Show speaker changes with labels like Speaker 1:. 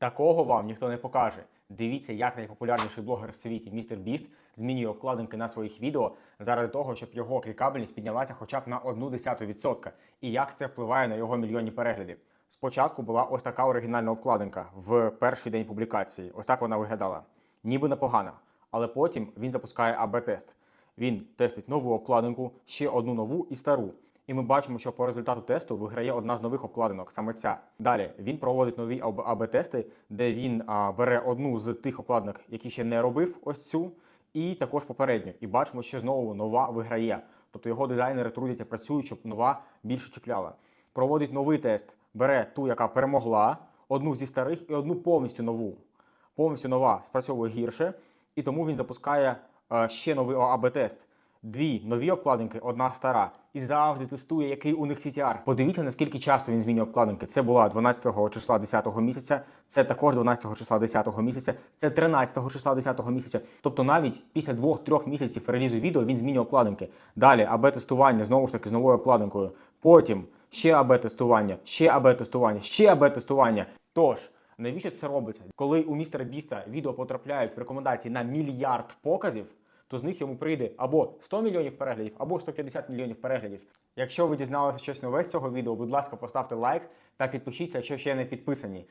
Speaker 1: Такого вам ніхто не покаже. Дивіться, як найпопулярніший блогер в світі містер Біст змінює обкладинки на своїх відео заради того, щоб його клікабельність піднялася хоча б на 0,1%. І як це впливає на його мільйонні переглядів. Спочатку була ось така оригінальна обкладинка в перший день публікації. Ось так вона виглядала. Ніби непогана. Але потім він запускає АБ-тест. Він тестить нову обкладинку, ще одну нову і стару. І ми бачимо, що по результату тесту виграє одна з нових обкладинок, саме ця. Далі він проводить нові АБ-тести, де він а, бере одну з тих обкладинок, які ще не робив, ось цю, і також попередню. І бачимо, що знову нова виграє. Тобто його дизайнери трудяться, працюють, щоб нова більше чіпляла. Проводить новий тест, бере ту, яка перемогла, одну зі старих і одну повністю нову. Повністю нова спрацьовує гірше, і тому він запускає е, ще новий АБ-тест. Дві нові обкладинки, одна стара. І завжди тестує, який у них CTR. Подивіться, наскільки часто він змінює обкладинки. Це була 12 числа 10 місяця, це також 12 числа 10 місяця, це 13 числа 10 місяця. Тобто навіть після двох-трьох місяців релізу відео він змінює обкладинки. Далі АБ-тестування знову ж таки з новою обкладинкою. Потім ще АБ-тестування, ще АБ-тестування, ще АБ-тестування. Тож. Навіщо це робиться? Коли у містера Біста відео потрапляють в рекомендації на мільярд показів, то з них йому прийде або 100 мільйонів переглядів, або 150 мільйонів переглядів. Якщо ви дізналися щось нове з цього відео, будь ласка, поставте лайк та підпишіться, якщо ще не підписані.